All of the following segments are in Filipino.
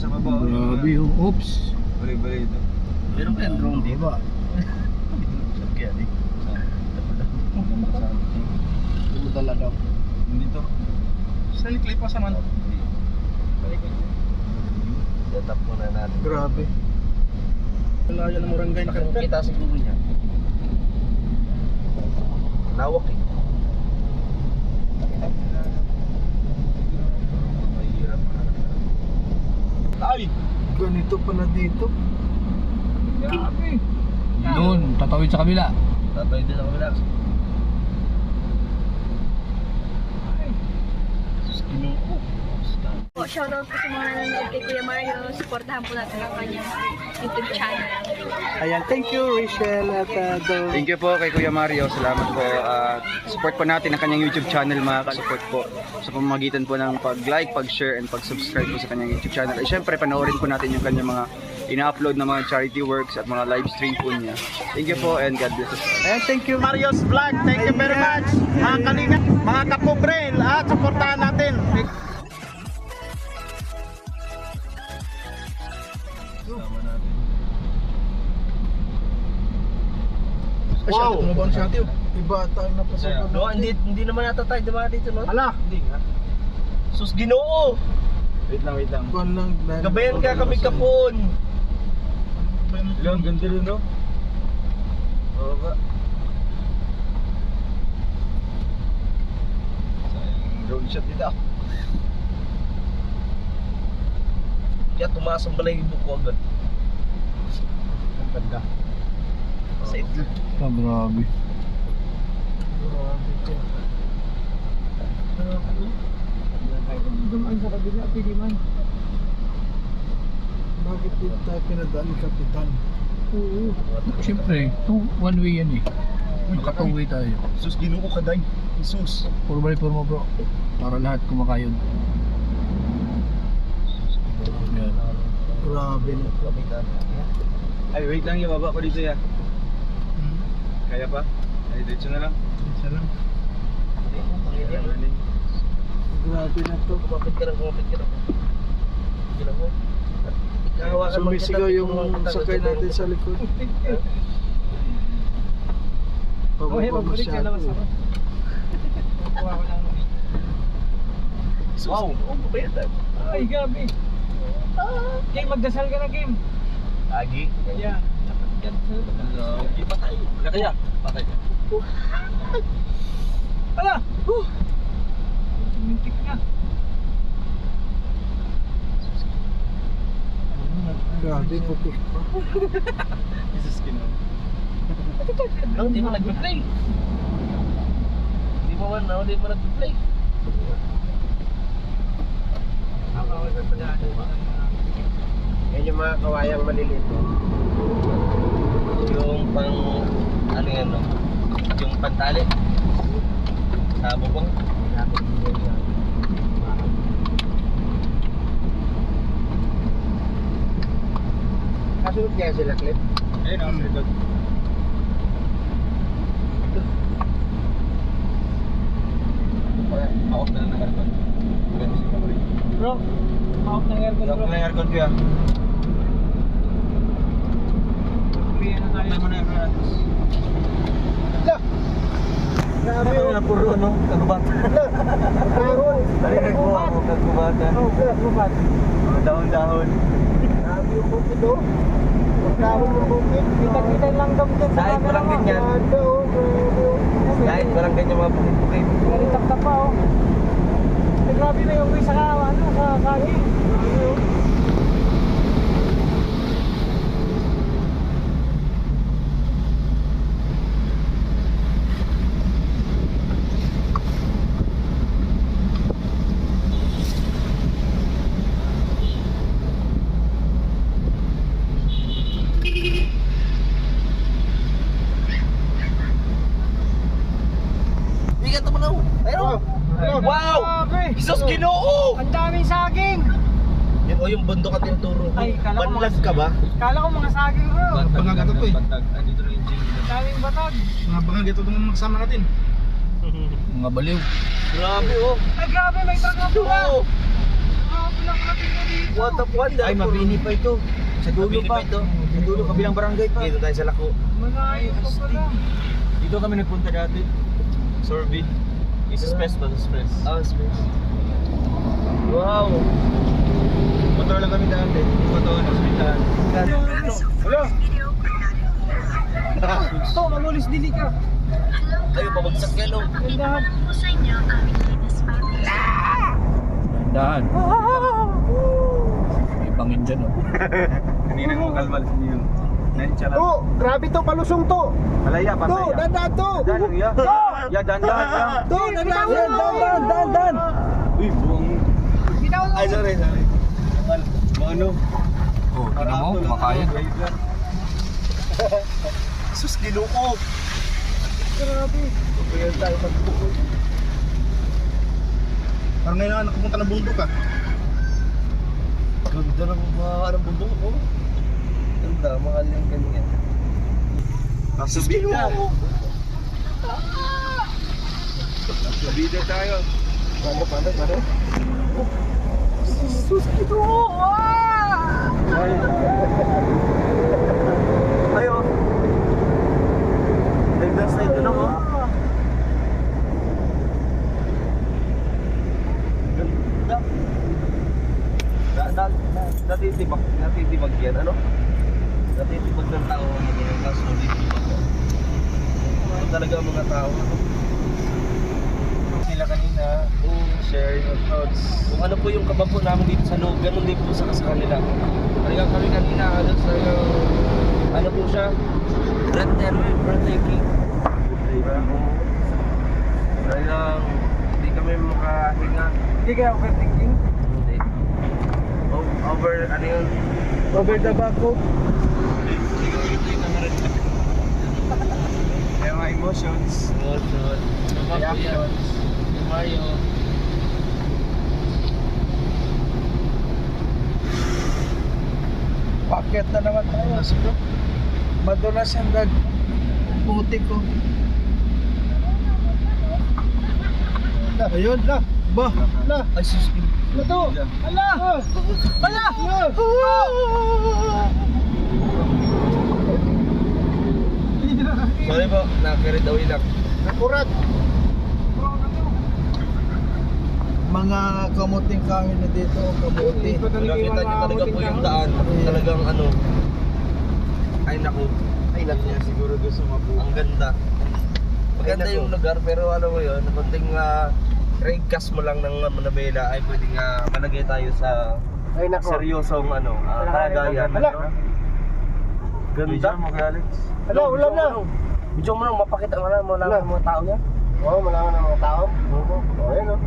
sa baba. oh. Grabe yung oops. Bali-bali ito. Meron kayang drone dito. Hindi mo dala daw. Dito. Sa likli pa sa man. Set up muna natin. Grabe. Wala yan ang murangay na Kita siguro niya. Lawak eh. Ay! Ganito pala dito. Grabe. Doon, tatawid sa kabila. Tatay din ako relax. Sus, kinuko. Po, shoutout po sa mga nanonood kay Kuya Mario. Supportahan po natin ang kanyang YouTube channel. Ayan, thank you Rachel at uh, Dor. Thank you po kay Kuya Mario. Salamat po. Ah, support po natin ang kanyang YouTube channel mga ka-support po. Sa pamamagitan po ng pag-like, pag-share, and pag-subscribe po sa kanyang YouTube channel. At syempre, panoorin po natin yung kanyang mga ina-upload na mga charity works at mga live stream po niya. Thank you po and God bless us. Ayan, thank you. Mario's Vlog, thank you very much. Mga kalinga, mga kapobrel, at supportahan natin. Wow! Ano ba ang shot yun? Iba tayo na pasok. No, hindi, hindi naman yata tayo dumaan dito, no? Ala! Hindi nga. Sus, ginoo! Wait lang, wait lang. Kuan lang. Gabayan ka kami kapon! Hello, ang ganda rin, no? Oo ba? Sayang drone shot dito. Kaya tumaas ang balahibo ko agad. Ang ganda. Sa ito. Ah, grabe. Grabe ka. Dumaan sa kabila, piliman. Bakit dito tayo pinadaan ni Kapitan? Oo. Siyempre, two, one way yan eh. Naka two way tayo. Sus, ginoo ka, day. Sus. Puro balik puro mo bro. Para lahat kumakayod. Yan. Grabe na. Ay, wait lang yung baba ko dito ya. Kaya pa? Ay, diretso na lang. Isa lang. Running. Grabe na to. Kumapit ka lang, kumapit ka lang. Lang mo. Ikahawakan mo Sumisigaw yung sakay natin sa likod. Pababa masyado. Wow. Oh, ah. Ay, gabi. Game, magdasal ka na, game. Agi. Yeah. Hindi patay. Wala kaya? Patay. Ala! Huh! Mintik na. Grabe, putik pa. Jesus kino. Lang, di mo nag-play. Di mo man, no? Di mo nag-play. Yan yung mga kawayang maliliit. Yung pang, ano yan, no? Yung pantali. Sa bubong. Kasunod kaya sila, Clip? Ayun, ang likod. Off na ng aircon. Bro, off ng aircon, bro. na ng aircon ko Uwi na tayo. mo na yung Grabe yun. na puro ano, kagubatan. Dali nagkuha mo kagubatan. Dahon-dahon. Grabe yung bukid do. Pagkahon yung bukid. Kita-kita lang kami dun sa walang mo. ganyan. Kahit walang ganyan mga bukid-bukid. Very tap-tap pa, oh. Eh, grabe na yung uwi sa, ano, sa saging. Grabe, oh. Bigat naman ako. Ayun. Wow! Grabe. Jesus Ginoo! Ang daming saging. Yan o yung bundok at yung turo ko. Ay, kala ko Banlag mga- ka ba? Kala ko mga saging, bro. Pangagato to eh. Bantag. Andito na yung gym. Daming batag. Mga bangag ito itong makasama natin. Mga baliw. Grabe oh. Ay, grabe, may truck na pula. Oo. Grabe lang natin na dito. What up, wonder? Ay, mabini pa ito. Sa dulo pa. ito. Sa dulo, kabilang barangay pa. Dito tayo sa Lako. Malayo pa pala. Dito kami nagpunta dati. Sorby. Isa space ba? Space. Ah, space. Wow! Motor lang kami dati. Motor na hospital. Wala! Ito, mamulis dili ka. Tayo, pabagsak yan oh. Gandahan. Dahan. May bangin dyan oh. Kanina mo kalmal sa niyo. Nandiyan To, grabe to, palusong to. Malaya, To, patay. dandan to. Dan, ya. Ya, dan, dan, dan. To, dandan, dandan, dandan. Uy, buong... Ay, sorry, sorry. Mal, ano? Oh, tingnan mo, kumakain. Sus, ginoo. Grabe. Kaya tayo magbuko. Parang ngayon na nakapunta ng bundok ah. Ganda ng mga anong bundok oh. Ganda, mahal yung ganyan. Nasubida. Nasubida tayo. Paano, paano, paano? Sus, ito. Ay. Ayo. Na ito na mo. Ganda. Na, na, na, natitibag, natitibag yan, ano? Natitibag ng tao mga kaso natitibag. Ano talaga mga tao, ano? Sila kanina, oh, share your thoughts. Kung ano po yung kababo namin dito sa loob, ganun din po sa sa kanila. Talagang kami kanina, ano sa ano po siya? Breathtaking. Breathtaking. Talagang hindi kami makahinga. Hindi kaya overthinking? Hindi. Over, ano yun? Over the backhoe? Kaya mga emotions. Emotions. Mario. Paket na naman tayo. Sige. Madulas ang dag. Puti ko. Ayun na. Ba. Na. Ay, sus. Na to. Ala. Ala. Sorry po, na-carried away lang. Nakurat. Mga kamuting kahoy na dito, kamuti. Nakita niyo talaga po yung daan. Talagang ano. Ay naku. Ay naku. siguro gusto mo Ang ganda. Maganda yung lugar pero ano mo yun, konting uh, ringkas mo lang ng Manabela ay pwedeng uh, malagay tayo sa Ay nako. seryosong ano, uh, kalagayan. Hala. Ganda. mo kay Alex. Ulam na. Medyo mo lang mapakita mo lang mo lang ang mga tao yan. Oo, malaman ng mga tao. Oo, ayun oh.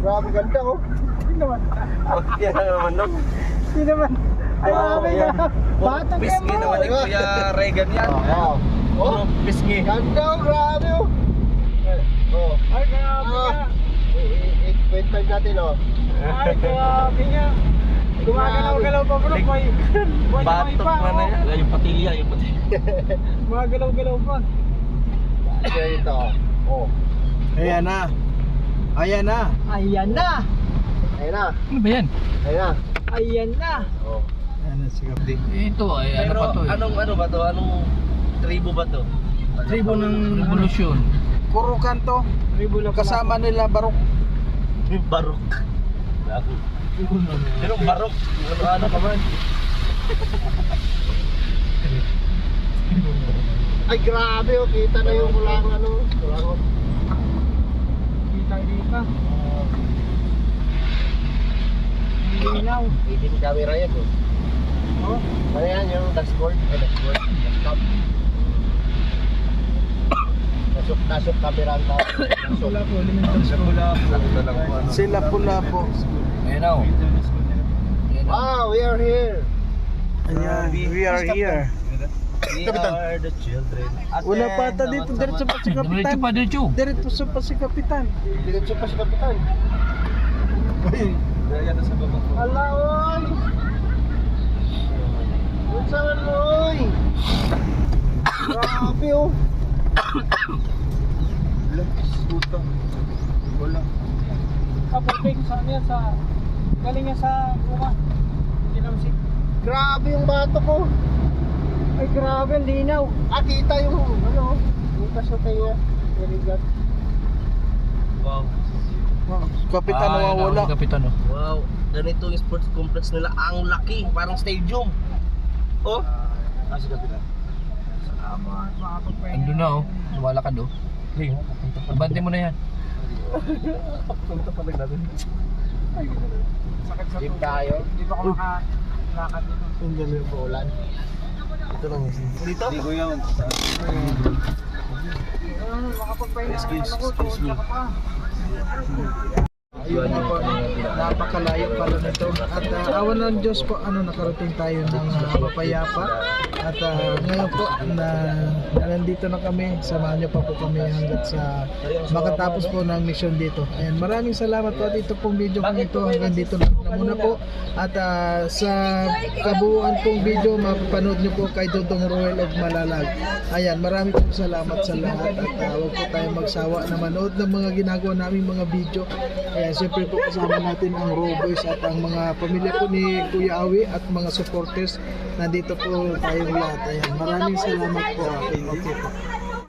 Grabe ganda oh. Hindi naman. Oh, yan ang naman no. Hindi naman. Ay, grabe yan. na. Bata Pisngi naman ni Kuya Regan yan. Oo. Oh, pisngi. Ganda oh, grabe oh. Oh. Ay, grabe nga. Wait time natin oh. Ay, grabe nga. Gumagalaw-galaw pa bro. May, Batok na na yan. Yung patilya, yung patilya. Gumagalaw-galaw pa. Ito. Oh. Ayan na. Ayan na. Ayan na. Ayan na. Ano ba yan? Ayan na. Ayan na. Oh. Ayan na si Kapdi. Ito ay ano Pero pa to eh. anong ano ba to? Anong tribo ba to? Tribo ng revolusyon. Kurukan to. Tribo lang Kasama nila Barok. Barok. Pero barok. Ano ano ka man? Ay grabe oh, kita na yung kulang ano. Kulang Kita kita. Linaw. Hindi camera yan oh. Oh, ano yan yung dashboard? Ay dashboard. Desktop. Nasok, nasok camera ang tao. Wala po, elemental school. Lang po ano. Sila pula po. Ayan o. Wow, we are here. Ayan, we are here. The children. Wala pa ata dito. Diretso pa si Kapitan. Diretso pa, diretso. Diretso pa si Kapitan. Diretso pa si Kapitan. Yan na sa baba ko. Hala, oy! Unsa man mo, oy? Grabe, oh. Wala, puta. Wala. Kapag saan yan sa... Galing yan sa Roma. Grabe yung bato ko. Ay, grabe, linaw. Ah, kita yung, ano, butas sa tayo. Very good. Wow. Kapitan Ah, nawawala. Kapitan oh. Wow. Ganito yung sports complex nila. Ang laki. Parang stadium. Oh. Ah, si Kapitan. Ando na oh. Lumalakad oh. Abante mo na yan. Punta pa natin. Jeep tayo. Hindi pa ako makalakad dito. Ang galing po ulan. Ito lang. Dito? Hindi ko yun. Excuse, excuse me. Ayun po, napakalayo pala nito. At uh, awan ng Diyos po, ano, nakarating tayo ng uh, mapayapa. At uh, ngayon po, na, na nandito na kami, samahan niyo pa po kami hanggat sa makatapos po ng mission dito. Ayan, maraming salamat po at ito pong video kong ito hanggang dito na muna po. At uh, sa kabuuan pong video, mapapanood niyo po kay Dodong Royal of Malalag. Ayan, maraming pong salamat sa lahat at uh, huwag po tayong magsawa na manood ng mga ginagawa naming mga video. Ayan, siyempre po kasama natin ang Raw Boys at ang mga pamilya po ni Kuya Awi at mga supporters. Nandito po tayong lahat. Ayan, maraming salamat po. Okay, okay po.